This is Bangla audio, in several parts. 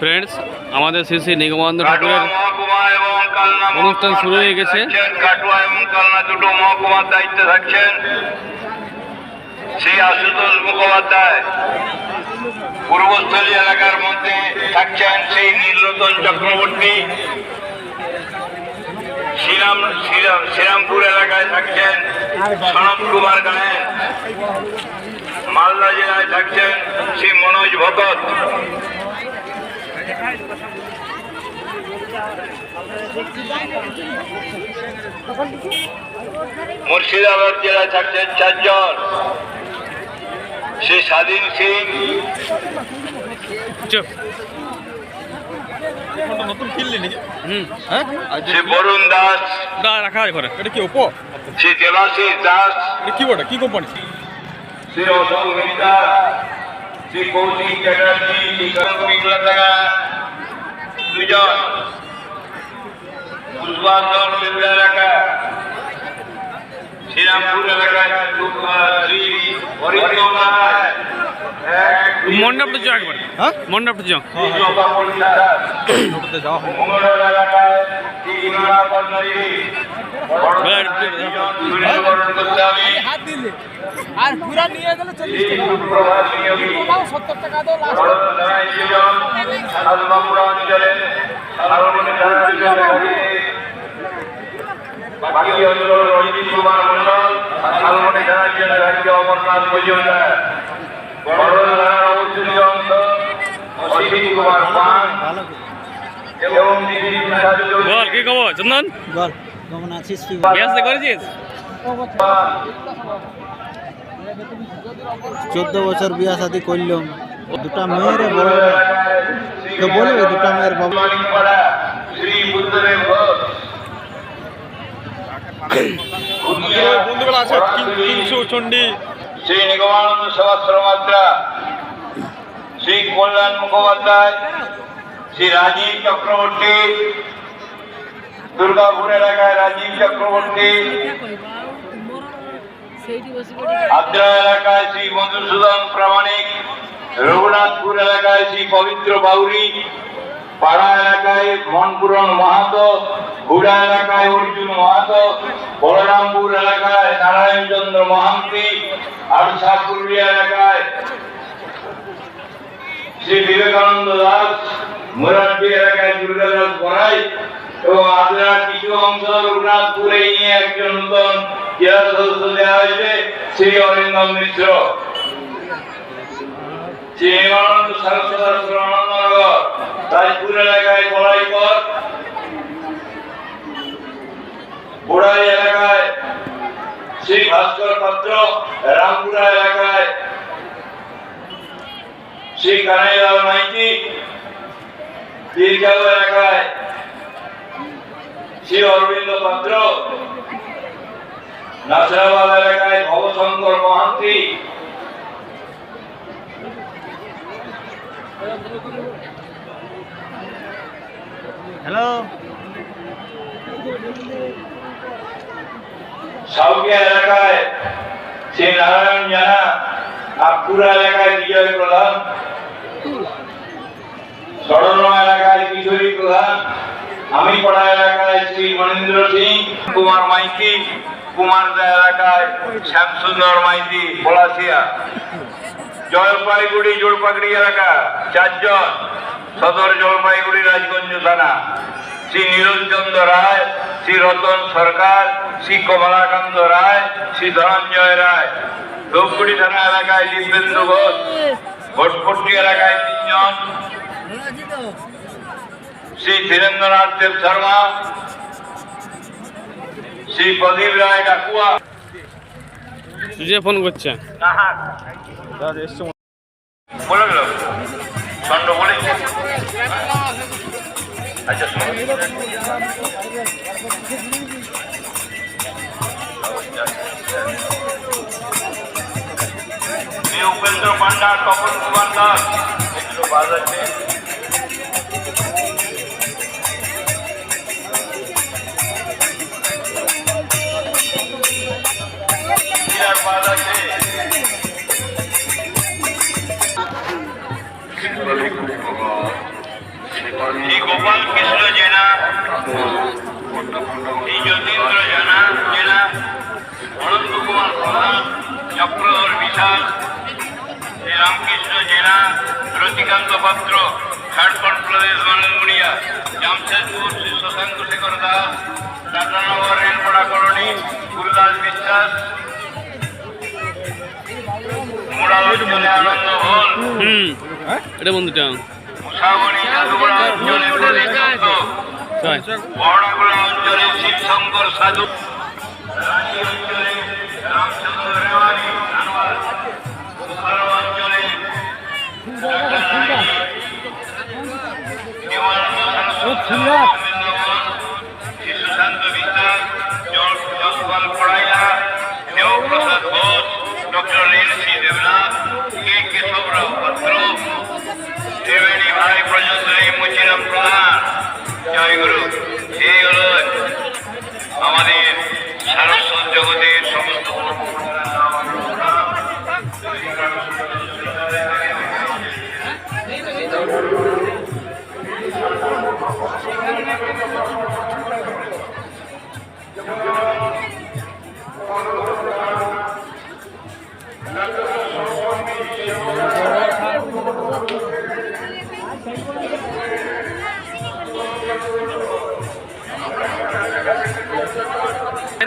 ফ্রেন্ডস আমাদের শ্রী শ্রী নিগমানন্দ ঠাকুরের অনুষ্ঠান শুরু হয়ে গেছে। কাটোয়া এবং কালনা দুটো মহকুমার দায়িত্বে থাকছেন শ্রী আশুতোষ মুখোপাধ্যায় পূর্বস্থলী এলাকার মধ্যে থাকছেন সেই নীলরতন চক্রবর্তী। শ্রীরাম শ্রীরাম শ্রীরামপুর এলাকায় থাকছেন সনৎ কুমার গায়েন মালদা জেলায় থাকছেন শ্রী মনোজ ভগত মুর্শিদাবাদ জেলায় থাকছেন চারজন। শ্রী স্বাধীন সিং। হ্যাঁ? আর শ্রী বরুণ দাস। দা রাখা আছে ঘরে। এটা কি ওপো? শ্রী দেবাশিস দাস। এটা কি ওটা কি কোম্পানি শ্রী অশোক মিত্রা। শ্রী কৌশিক চ্যাটার্জি শ্রী করণ দুজন পুষ্পাঞ্চল বেলুড়া এলাকা শ্রীরামপুর এলাকায় এক মণ্ডপটা যাও একবার। হ্যাঁ? মণ্ডপটা যাও। যাওয়া গোস্বামী আর পুরা নিয়ে গেলে চল্লিশ টাকা। সত্তর টাকা দাও লাস্ট বড়দায় দুজন শালবামুড়া অঞ্চলে শালবনী থানা অঞ্চলে বাকি অঞ্চল রঞ্জিত কুমার মন্ডল শালবনী থানার জন্য রাজ্য অমরনাথ মজুমদার বড়দার অবস্থিত অংশ অসিত কুমার পান এবং বল কি খবর? চন্দন? বল কেমন আছিস তুই? করেছিস? চোদ্দ বছর বিয়া শাদি করলাম। দুটা মেয়ের বড় তো বলবে দুটা মেয়ের বাবা। শ্রী বন্ধুগুলো আছে চণ্ডী। নিগমানন্দ শ্রী কল্যাণ মুখোপাধ্যায় শ্রী রাজীব চক্রবর্তী দুর্গাপুর এলাকায় রাজীব চক্রবর্তী আদ্রা এলাকায় শ্রী মধুসূদন প্রামাণিক, রঘুনাথপুর এলাকায় শ্রী পবিত্র বাউরি, পাড়া এলাকায় মনপুরন মাহাতো হুড়া এলাকায় অর্জুন মাহাতো, বলরামপুর এলাকায় নারায়ণচন্দ্র মহান্তি আরসা পুরুলিয়া এলাকায় শ্রী বিবেকানন্দ দাস মুরারটি এলাকায় দুর্গাদাস বড়াই এবং আদ্রার কিছু অংশ রঘুনাথপুরে নিয়ে একজন নূতন হয়েছে শ্রী অরিন্দম মিশ্র শ্রী নিগমানন্দ সারস্বত আনন্দনগর রাজপুর এলাকায় পথ বোড়াই এলাকায় শ্রী ভাস্কর পাত্র রামপুরা এলাকায় শ্রী কানাইলাল মাইতি দীর্ঘাল এলাকায় শ্রী অরবিন্দ পাত্র নাসরাবাদ এলাকায় ভবশঙ্কর মহান্তি। হ্যালো সাউকিয়া এলাকায় শ্রী নারায়ণ জানা নাগপুরা এলাকায় বিজয় প্রধান। সরল এলাকায় কিশোরী প্রধান। আমি পড়া এলাকায় শ্রী মনীন্দ্র সিং কুমার মাইতি। কুমারদা এলাকায় শ্যামসুন্দর মাইতি, পলাশিয়া। জলপাইগুড়ি জোড়পাগড়ি এলাকা, চারজন। সদর জলপাইগুড়ি রাজগঞ্জ থানা। শ্রী নীরজচন্দ্র রায়, শ্রী রতন সরকার, শ্রী কমলাকান্ত রায়, শ্রী ধনঞ্জয় রায়। ধূপগুড়ি থানা এলাকায় দিব্যেন্দু ঘোষ। ভোটপট্টি এলাকায় তিনজন। শ্রী ধীরেন্দ্রনাথ দেব শর্মা শ্রী প্রদীপ রায় ডাকুয়া। যে ফোন করছে। বলে গেল চন্দ্র বলেছে আচ্ছা উপেন্দ্র পান্ডা তপন কুমার দাস। এগুলো আছে। রামকৃষ্ণ জেনা রতিকান্ত পাত্র ঝাড়খণ্ড প্রদেশ মানগুড়িয়া জামশেদপুর শ্রী শশাঙ্ক শেখর দাস টাটানগর রেলপড়া কলোনি গুরুদাস বিশ্বাস। মোড়াল অঞ্চলে হুম এটা বন্ধুটা উষামণি জাদুগড়া অঞ্চলে প্রদীপ দত্ত তাই অঞ্চলে শিবশঙ্কর সাধু। রানী অঞ্চলে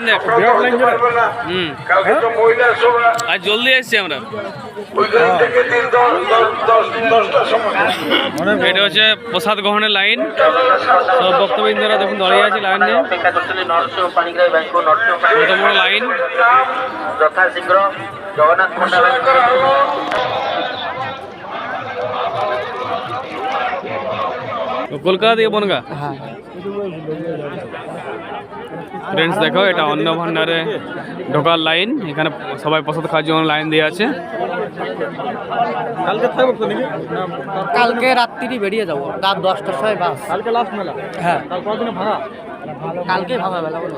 দেখ বিরাট লাইন যাবে হুম। কালকে তো মহিলা সভা আজ জলদি এসছি আমরা। দশটার এটা হচ্ছে প্রসাদ গ্রহণের লাইন। সব বক্তবৃন্দরা দেখুন দাঁড়িয়ে আছে লাইন নিয়ে। লাইন। যথাশীঘ্র জগন্নাথ কলকাতা থেকে বনগা? ফ্রেন্ডস দেখো এটা অন্ন ভান্ডারে ঢোকার লাইন এখানে সবাই প্রসাদ খাওয়ার জন্য লাইন দিয়ে আছে। কালকে থাকব তো নাকি? কালকে রাত্রি বেরিয়ে যাব। রাত দশটার সময় বাস। কালকে লাস্ট মেলা? হ্যাঁ। কাল কদিনে ভাড়া? কালকে ভাঙা বলো?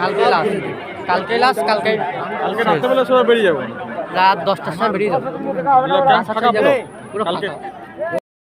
কালকে লাস্ট কালকে লাস্ট কালকে কালকে রাত্রেবেলা সবাই বেরিয়ে যাব। রাত দশটার সময় বেরিয়ে যাব। কালকে।